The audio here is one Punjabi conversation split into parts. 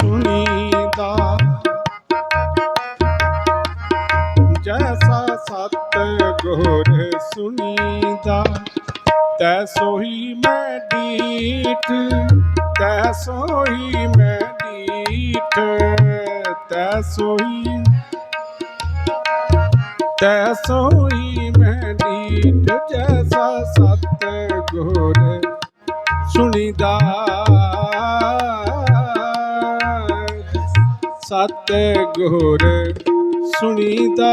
ਸੁਣੀਦਾ। ਜੈਸਾ ਸਤ ਗੁਰ ਸੁਣੀਦਾ ਤੈ ਸੋਈ ਮੈਂ ਡੀਠ ਤੈ ਸੋਹੀ ਮੈਂ ਡੀਠ ਤੈ ਸੋਈ ਤੈ ਸੋਈ ਮੈਂ ਡੀਠ। ਜੈਸਾ ਸਤ ਗੁਰ ਸੁਣੀਦਾ। ਸਤ ਗੁਰ ਸੁਣੀਦਾ।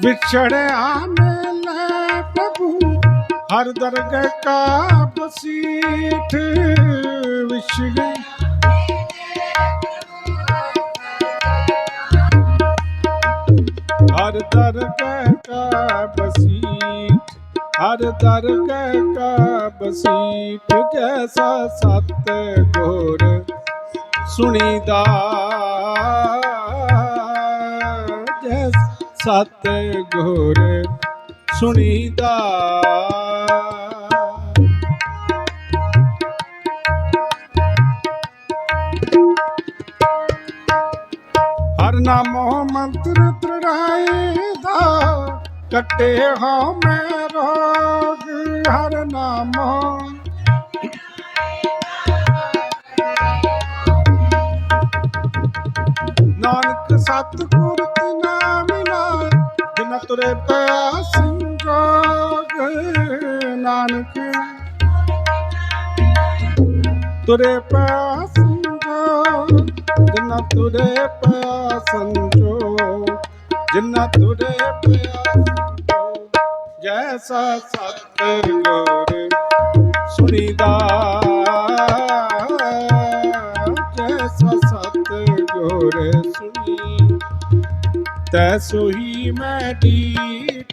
ਵਿਛੜਿਆ ਮੇਲੇ ਪ੍ਰਭੂ, ਹਰ ਦਰਗਹ ਕਾ ਬਸੀਠ ਵਿਛੜੇ। ਹਰ ਦਰਗਹ ਕਾ ਬਸੀਠ ਹਰ ਦਰਗਹ ਕਾ ਬਸੀਠ ਜੈਸਾ ਸਤ ਗੁਰ ਸੁਣੀਦਾ ਜੈਸ ਸਤ ਗੁਰ ਸੁਣੀਦਾ ਹਰ ਨਾਮੋ ਮੰਤਰ ਤ੍ਰਿੜਾਈ ਦਾ ਕੱਟੇ ਹੋ ਮੈਂ ਰੋਗ ਹਰ ਨਾਮੋ। ਨਾਨਕ ਸਤਿਗੁਰ ਤਿਨਾ ਮਿਲਾ ਜਿਨ ਤੁਰੇ ਪਿਆ ਸੰਜੋਗ ਨਾਨਕ ਤੁਰੇ ਪਿਆ ਸੰਜੋਗ ਜਿਨ ਤੁਰੇ ਪਿਆ ਸੰਜੋਗ ਜਿਨ ਤੁਰੇ ਪਿਆ ਜੈਸਾ ਸਤਿਗੁਰ ਸੁਣੀਦਾ। ਜੈਸਾ ਸਤਿਗੁਰ ਸੁਣੀ। ਤੈ ਸੋਈ ਮੈਂ ਡੀਠ,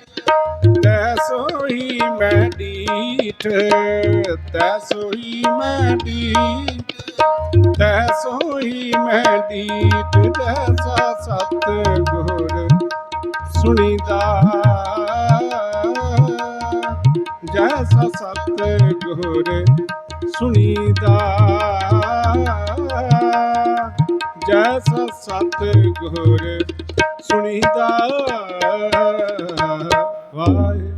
ਤੈ ਸੋਹੀ ਮੈਂ ਡੀਠ, ਤੈ ਸੋਈ ਮੈਂ ਡੀਠ, ਤੈ ਸੋਈ ਮੈਂ ਡੀਠ, ਜੈਸਾ ਸਤਿਗੁਰ ਸੁਣੀਦਾ। ਜੈਸਾ ਸਤਿਗੁਰ ਸੁਣੀਦਾ। ਜੈਸਾ ਸਤਿਗੁਰ ਸੁਣੀਦਾ। ਵਾਹਿ